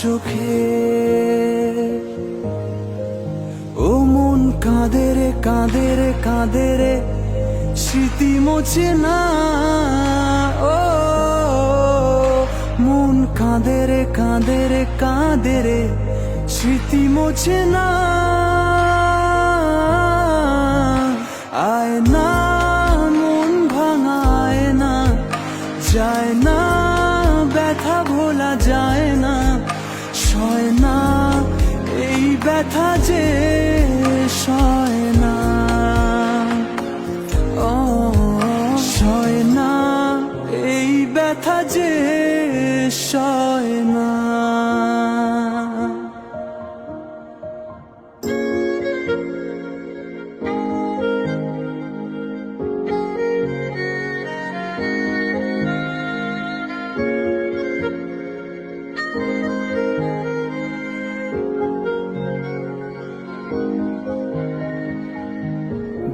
চোখে। ও মন কাঁদে রে কাঁদে রে কাঁদে রে, স্মৃতি মোছে না। ও, মন কাঁদে রে কাঁদে রে কাঁদে রে, স্মৃতি মোছে না। আয় না, মন ভাঙায় না, যায় না, ব্যথা ভোলা যায় সয় না, এই ব্যথা যে সয় না। ও, সয় না, এই ব্যথা যে সয় না।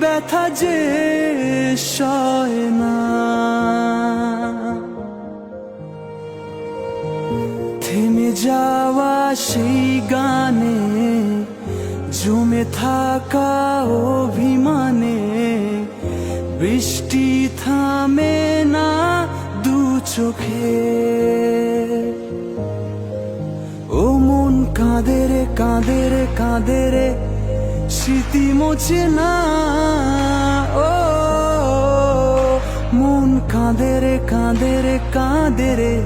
ব্যথা যে সয় না। থেমে যাওয়া সেই গানে, জমে থাকা অভিমানে, বৃষ্টি থামে না দু চোখে। ও মন কাঁদে রে কাঁদে রে কাঁদে রে স্মৃতি মোছে না। ও, মন কাঁদে রে কাঁদে রে কাঁদে রে।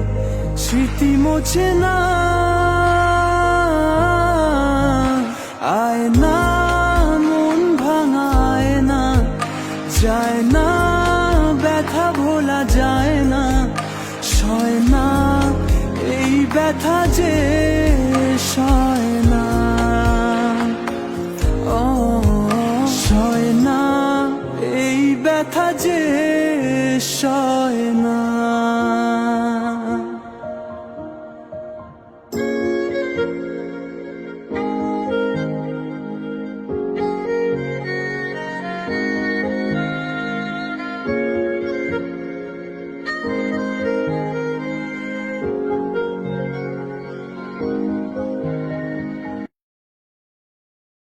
স্মৃতি মোছে না। আয় না, মন ভাঙায় না। যায় না, ব্যথা ভোলা যায় না। সয় না, এই ব্যথা যে সয় হয় না